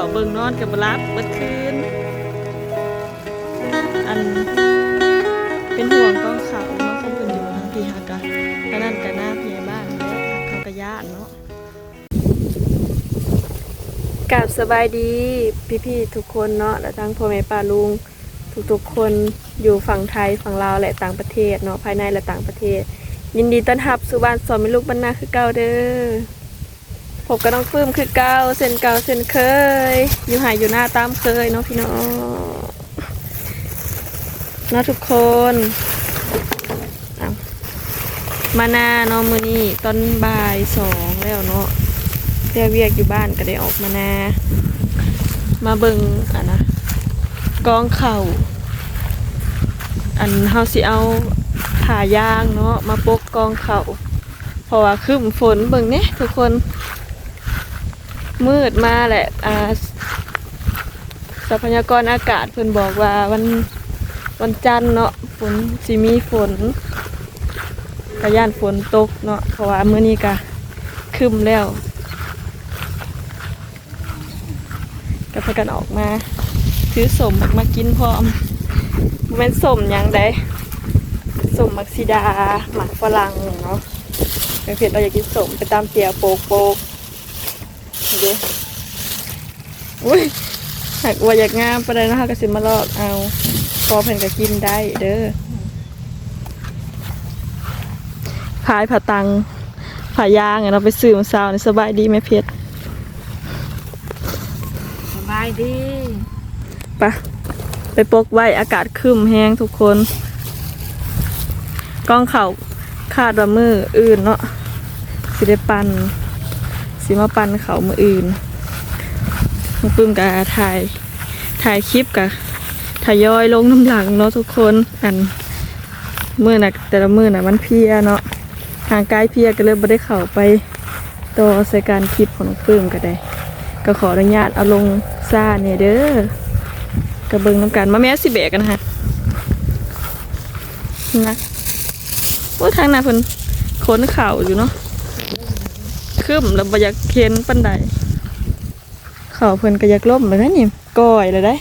าะเบิ่งนอนกับบรับเบิดคืน อันเป็นห่วงกองเขาเนาะเขาเพิ่นอยู่ทางพี่ฮักกะอันนั้นก็หน้าพี่บ้านแล้วเขาก็ย่านเนาะกับสบายดีพี่ๆทุกคนเนาะและทั้งพ่อแม่ป้าลุงทุกๆคนอยู่ฝั่งไทยฝั่งลาวและต่างประเทศเนาะภายในและต่างประเทศ ยินดีต้อนรับสู่บ้านสอนไม่ลูกบรรณาคือเก่าเด้อ ผมก็ต้องปลื้มคือเก่าเส้นเก่าเส้นเคย อยู่หายอยู่หน้าตามเคยเนาะพี่น้องเนาะทุกคนมาหน้าเนาะมื้อนี้ตอนบ่ายสองแล้วเนาะเรียเวียกอยู่บ้านก็ได้ออกมานา มาเบิงอะนะกองเข่าอันเฮาสิเอาผ่ายางเนาะมาปกกองเข่าเพราะว่าครึ้มฝนเบิ่งเนี่ยทุกคน มืดมาแหละอ่าทรัพยากรอากาศเพิ่นบอกว่าวันวันจันทร์เนาะฝนสิมีฝนกระย่านฝนตกเนาะเพราะว่ามื้อนี้ก็คึมแล้วก็พากันออกมาซื้อสมมากินพร้อมบ่แม่นสมยังได้สมมักซิดาหมักฝรั่งเนาะไปเผ็ดเราอยากกินสมไปตามเตียโปกโปก เด้อุ้ยหากว่าอยากงามประเด็นนะคะก็สิมาลอกเอาพอเพิ่นก็กินได้เด้อพายผาตังผายางอะเราะไปซื้อมาซาวนี่สบายดีไหมเพชรสบายดีปะไปปกไว้อากาศครึ้มแห้งทุกคนกล้องเขาคาดว่ามืออื่นเนาะสิได้ปัน สิมาปันเขามืออื่นมาปึ้มกับถ่ายถ่ายคลิปกับทยอยลงน้ำหลังเนาะทุกคนอันมือน่ะแต่ละมือน่ะมันเพียเนาะทางกายเพียก็เลยไม่ได้เข้าไปต่อใส่การคลิปของปึ้มก็ได้ ก็ขออนุญาตเอาลงซ่าเนี่ยเด้อกระเบิงน้ำกันมาแม่สิเบกกันฮะนะโอ้ทางหน้าเพิ่นค้นเข่าอยู่เนาะ คืมแล้วบ่อยากเค้นปันใดเข่าเพิ่นก็อยากล่มเลยนะนี่ก้อยเลยได้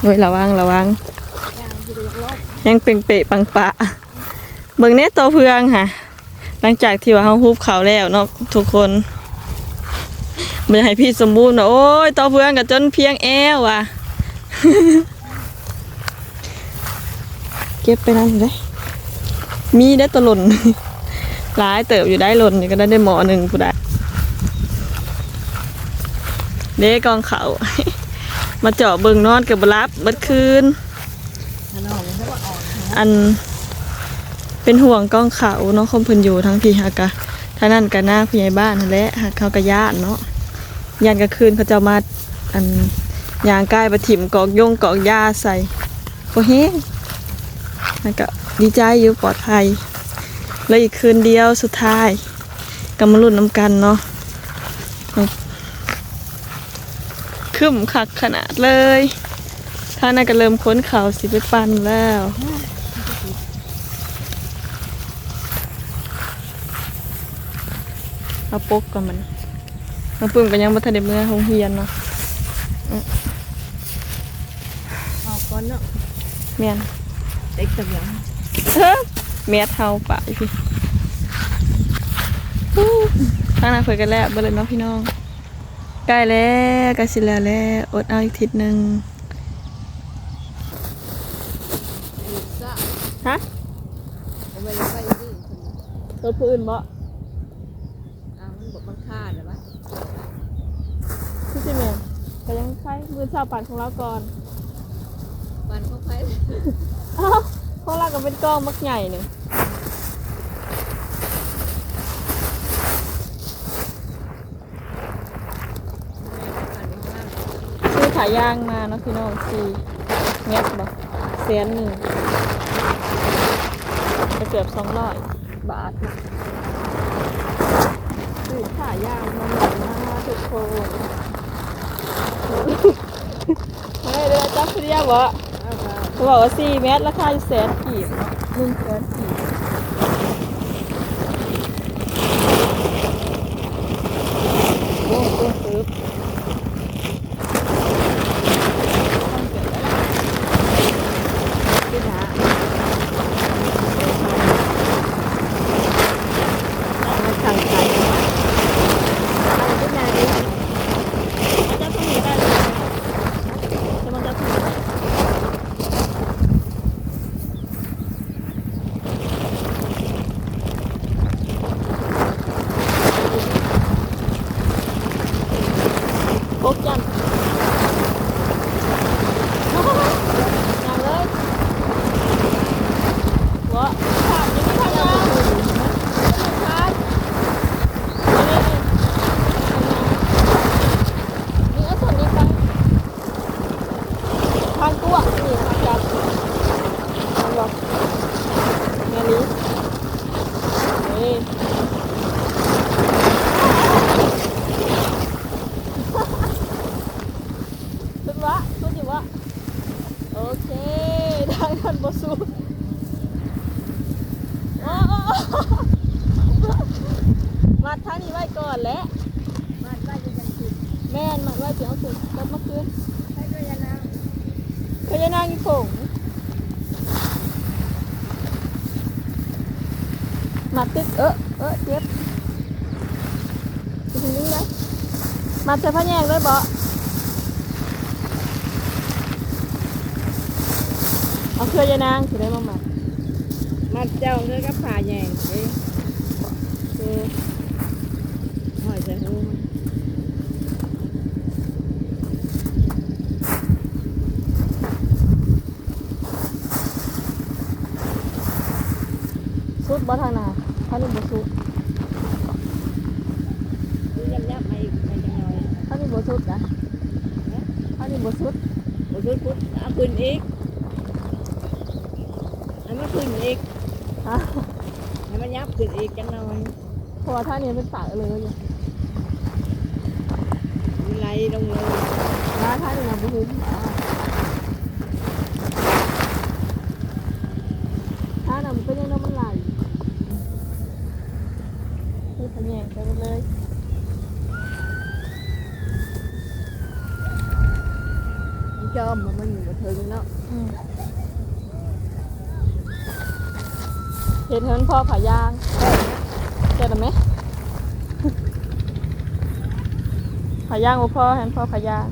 โอ้ยระวังระวังยังเป่งเปะปังปะ เบิ่งเนี้ยตัวเพืองค่ะ หลังจากที่ว่าเขาฮุบเขาแล้วเนาะทุกคนมันให้พี่สมบูรณ์นะโอ้ยต่อเพื่อนกับจนเพียงแอวว่ะ เก็บไปนั่นเลย มีได้ตะลนหลายเติบอยู่ได้หล่นก็ได้ได้หมอหนึ่งผู้ใดเด้กองเขา มาเจาะเบิงนอนกับบรับเบัดคืน อันเป็นห่วงกองเขาเนาะคมพิ่นอยู่ทั้งพี่ฮักะท่านั่นกะหน้าผู้ใหญ่บ้านนั่แหละหักเขากะญาติเนาะยานกลางคืนเขาจะมาอันยางใกล้ประถิ่มกอกยงกอกยาใส่โอเฮง แล้วก็ดีใจอยู่ปลอดภัย แล้วอีกคืนเดียวสุดท้ายก็มาลุ้นน้ำกันเนาะคึมคักขนาดเลยท่านั่นก็เริ่มค้นเขาสิไปปั่นแล้วเอาปกกับมันน้องปื้มก็ยังบ่ทันได้เมื่อโรงเรียนเนาะออกก่อนเนาะแม่น เด็กตะเบียงเฮ้อแม่เท่าปะพี่ฮู้ทางหน้าเพิ่นกันแล้วเบ่เลยเนาะพี่น้องใกล้แล้วใกล้สิแล้วแล้วอดเอาอีกทิศหนึงฮะเอาไปไปดิตัวพื้นบ่อ่ามันบอกมันค่าเดี๋ยววะพี่สิแม่นก็ยังใช้มือเช้าปั่นของเราก่อนมันเขาไป อ้าวของเราก็เป็นกล้องมักใหญ่หนึงซื้อขายยางมาเนาะพี่น้องสี่เงียบบ่แสนหนึ่งจะเกือบสองร้อยบาทนะซื้อขายยางมาหนักมาทุกคนเฮ้ยเดี๋ยวจับเรียบบ่ เขาบอกว่าสี่เมตรราคาอยู่แสนกีบหนึ่งแสนกีบ อนแล้ว บ้านบ้านอยู่จังสิ แม่นมันว่าจะเอาสุดรถเมื่อคืน ให้ด้วยยานา พญานางยี่ผง มาติดเออเออเจ็บไปถึงนี้เลยมาเจอพะแยงด้วยบ่ เอาเครือยานางถือได้มาหมัดมัดเจ้าเนื้อกับผ่าแยงเอ้ยคือหอยใส่หูมันสุดบ่ทางหนาท่านี่บ่สุดดูยับยับมาอีกมาจังหน่อยท่านี่บ่สุดนะท่านี่บ่สุดบ่ชุดพุทธเอาขึ้นอีกให้มันขึ้นอีกฮะให้มันยับขึ้นอีกจังหน่อยเพราะว่าท่านี้เป็นปากเลยอยู่มันไหลลงเลยนะท่านี่นะบ่หุ้มอ่าท่านั้นมันเป็นยังไงมันไหลนี่พะแยงไปหมดเลย มัน จอมมันมันอยู่กับเธอเนาะเห็นเหินพ่อขายางเจอไหมขายางบ่พ่อเห็นพ่อขายาง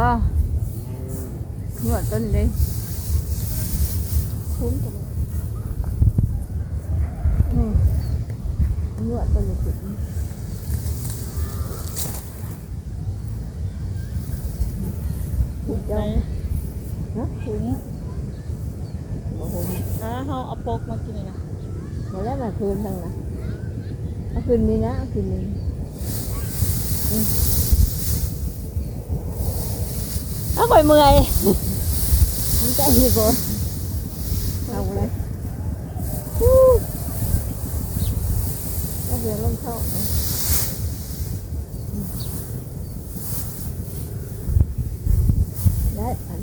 ผมบ่นวดต้นเลยคุ้มจังเลยอืมนวดต้นเลยจุดนี้คุ้มใจนะคุ้มบ่คุ้มอะเขาเอาโปกมากินเลยนะมาแล้วมาคืนทั้งนะเอาคืนนี้นะเอาคืนนี้ อ้าวข่อยเมื่อยมันใจดีบ่เอาเลยฮู้แล้วเดี๋ยวลงเข้านะได้อัน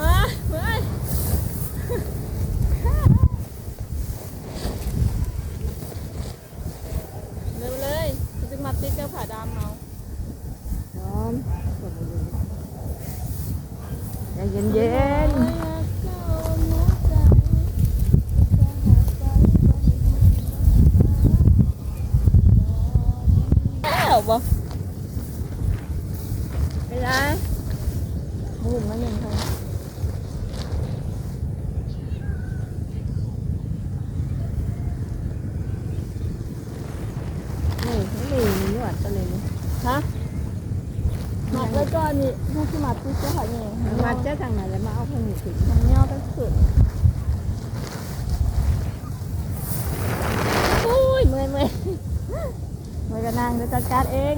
ฮะเมื่อยเร็วเลยจะมาติดกับผาดำเอา พร้อมใจเย็นเย็น แล้วบ่ ๆไม่ได้มือมันยังไงนี่นี่มีนวดตัวเลยนี่ ฮะหมัดแล้วก็นี่ถ้าที่หมัดที่เจ้าขาเนี่ย มาเจ้าทางไหนแล้วมาเอาข้างนี้ถึง มันเงี้ยวตั้งสุด อุ้ยเมื่อยเมื่อย มันก็นั่งจะจัด การเอง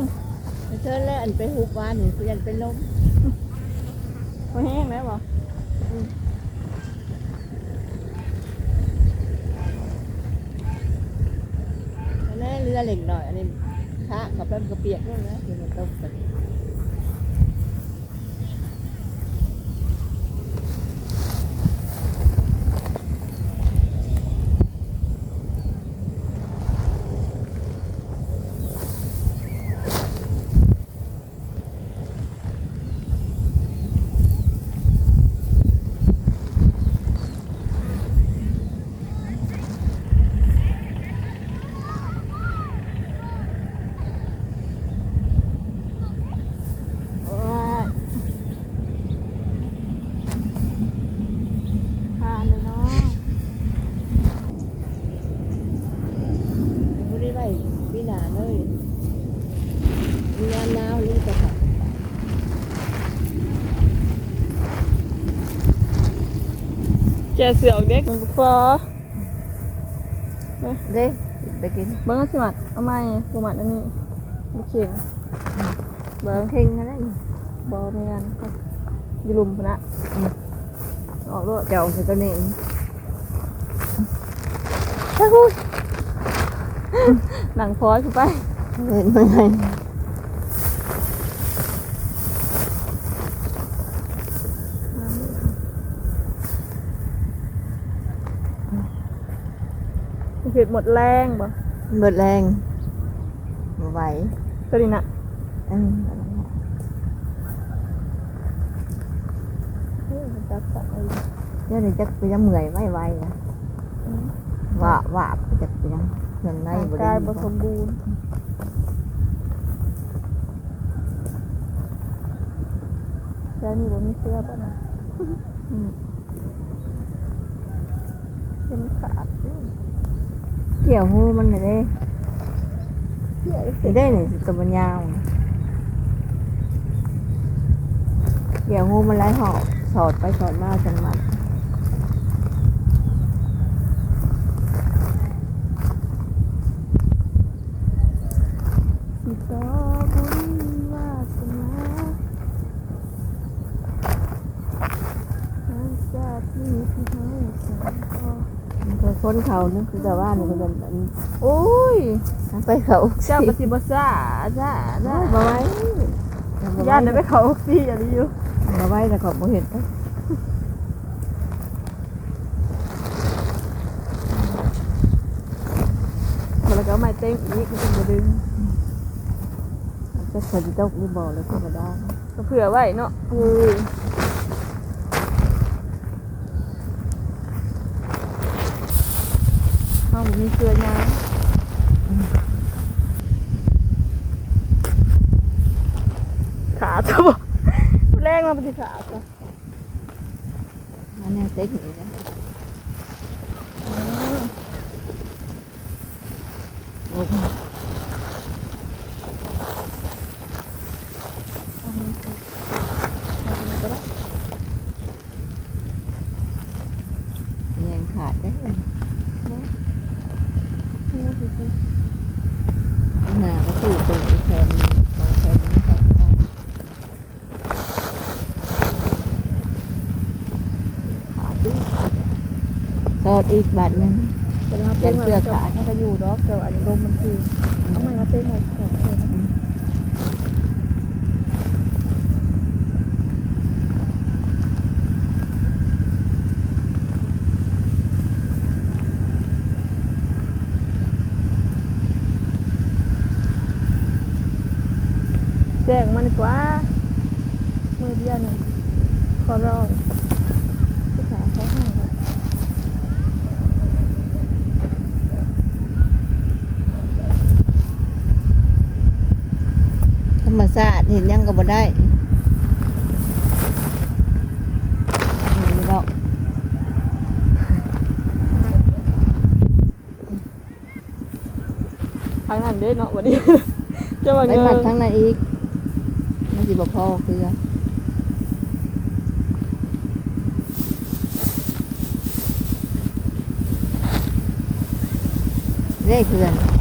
เธอแล้วอันไปหุบวานหนูเปลี่ยนเป็นลมมันแห้งแล้วบ่อันนี้เรือเหล็กหน่อย อันนี้ขากับเพิ่มกระเปียกด้วยนะเดี๋ยวมันตกกันโอ้ย ทานเลยเนาะ ไม่ได้ไว้พี่หนาเลยมีน้ำหนาวนี่จะขับ แกเสือออกเด็กมันก็พอเด้ไปกินเบิ้งสิหมัดเอาไม้สิหมัดอันนี้ลูกเข่งเบิ้งเพ่งอะไรบอเมียนอยูลุมพนนะออกรถเจ้าสิตัวนี้หนังพอคือไปเห็นมันไเห็ดหมดแรงบ่เบิดแรงบ่ไหวตัวนี้น่ะอืมเฮ้ยมันจับสัตว์อะไรเดี๋ยวนี้จะไปยังเมื่อยไม่ไหวนะว่าว่าไปจะไปยังเครื่องในร่างบ่กาได้ยบ่สมบูรณ์แล้วนี่บ่มีเสื้อป่ะนะอืมเป็นขาดอยู่ เกี่ยวหูมันไม่ได้เสื้อไม่ได้นี่ยตัวมันยาว เกี่ยวหูมันไล่หอกสอดไปสอดมาจนมัน สิต่อบุญวาสนาทางชาตินี้ที่เฮาสังต่อ มันก็ คนเขานึกคือแต่ว่านี่ก็เป็นอันโอ้ยไปเขาเจ้าปฏิบัติจ้าจ้าจ้าบ่ไหวย่านได้ไปเขาซี่อะไรอยู่มาไว้แต่ก็บ่เห็นเอ้ยมันแล้วก็เอาไม้เต็มอีกมันจะดึงมันจะคนตกหรือบ่แล้วก็บ่ได้ก็เผื่อไว้เนาะเอ้ยเอาผ มีเกลือยางขาตัวแรงมาปฏิขาตัวอันนี้เต็กนี่นะ ยังขาดได้เลยหน้าก็คือตรงอีกแผ่นหนึ่งสองแผ่นนี้ขาดได้ขาดอีกส อีกบาทหนึงแต่ว่าเป็นเสื้อขาดมันจะอยู่ดอกแต่ว่าอันนี้ลมมันคือเอาไม้มาเต้นหน่อยของเธอนะแจ้งมันกว่า มือเดียวหนึ่งขอร้องผู้สาวเขาให้แบบ ธรรมชาติ เห็นยังก็บ่ได้นี่ดอกทางนั้นเด้เนาะวันนี้จะว่าไปเงิปัดนทั้งนั้นอีกมันสิบ่พอคือเร่เพื่อน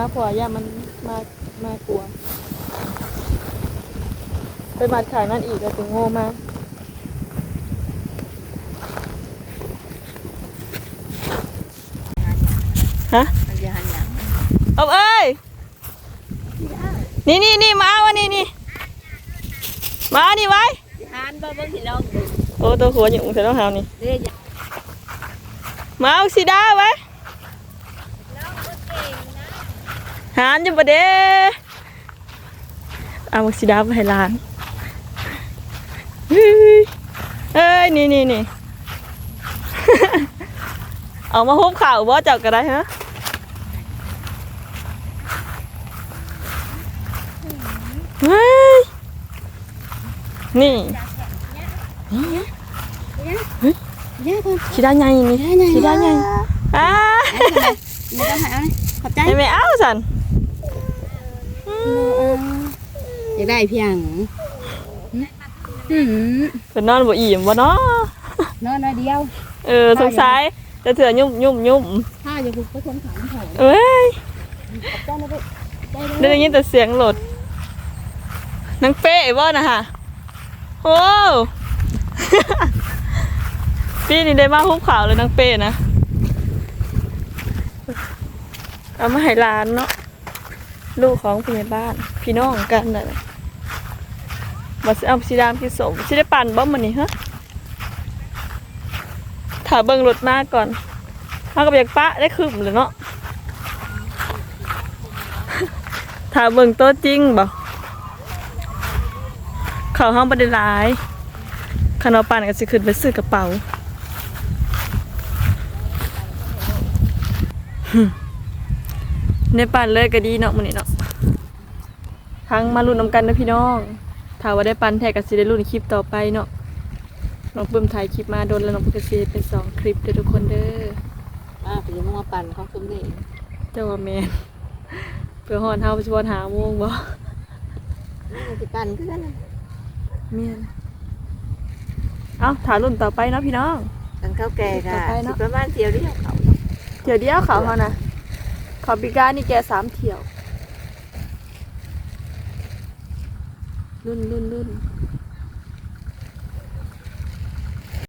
ไปถึงมาพอย่ามันมามากลัว ไปมัดขางนั่นอีกแล้วถึงโง่มากฮะมันจะหันหลังเอาเอ้ย นี่นี่นี่มาเอาอันนี้นี่ มาอันนี่ไว้ทานบ่เบิ่งสิลองโอ้ตัวหัวอยู่ใส่รองเท้านี่เด้อมาเอาสีดาไว้ หานจะประเดเอามักสีดาไปให้หลานเฮ้ยเอ้ยนี่นี่นี่เอามาฮุบข่าวบ่าเจับก็ได้ฮะเฮ้ยนี่ย่าก่นสีดาใหญ่นี่สีดาใหญ่อ้าไม่ต้องหาเอาเลยขอบใจให้แม่เอาสัน อยากได้เพียงอืมเป็นนอนบ่อิ่มบ่เนาะนอนน้อยเดียวอเออสงสัยจะเถื่อยุ่มยุ่มยุ่มถ้าอย่าบุกไปชนขาน้ำหอมเอ้ยเจ้าหน้าที่ได้ได้ยินแต่เสียงรถนางเป้บ่นะฮะโอ้พี่นี่ได้มาหุบขาวเลยนางเป้นะเอามาให้ร้านเนาะ ลูกของพี่ในบ้าน พี่น้องกันน่ะมาสิเอาสีดำสีสมสิได้ปั่นบ่มันนี่ฮะถ้าเบิ่งรถมาก่อนมากับอยากปะได้คืมเลยเนาะถ้าเบิ่งโต๊ะจริงบ่เขาห้องบันไดหลายขนมปันก็สิขึ้นไปซื้อกระเป๋า ในปั่นเลยก็ดีเนาะมื้อนี้เนาะทั้งมาลุ้นนำกันนะพี่น้องถ้าว่าได้ปั่นแท้ก็สิได้ลุ้นคลิปต่อไปเนาะน้องปึ้มถ่ายคลิปมาโดนแล้วน้องปึ้มก็สิเป็นสองคลิปเด้อทุกคนเด้ออ่าไปยังมาปั่นของซุ้มนี่เจ้าว่าแม่นเพื่อฮอนเฮาไปชวนหาโมงบ่มันจะปั่นขึ้นนะเมียนเอ้าถารุ่นต่อไปเนาะพี่น้องกันข้าวแก่กัต่อไปนเนาะประมาณเที่ยวเดียวเขาเที่ยวเดียวเขาเขานะเขาบิกานี่แกสามเที่ยวรุ่นรุ่นรุ่น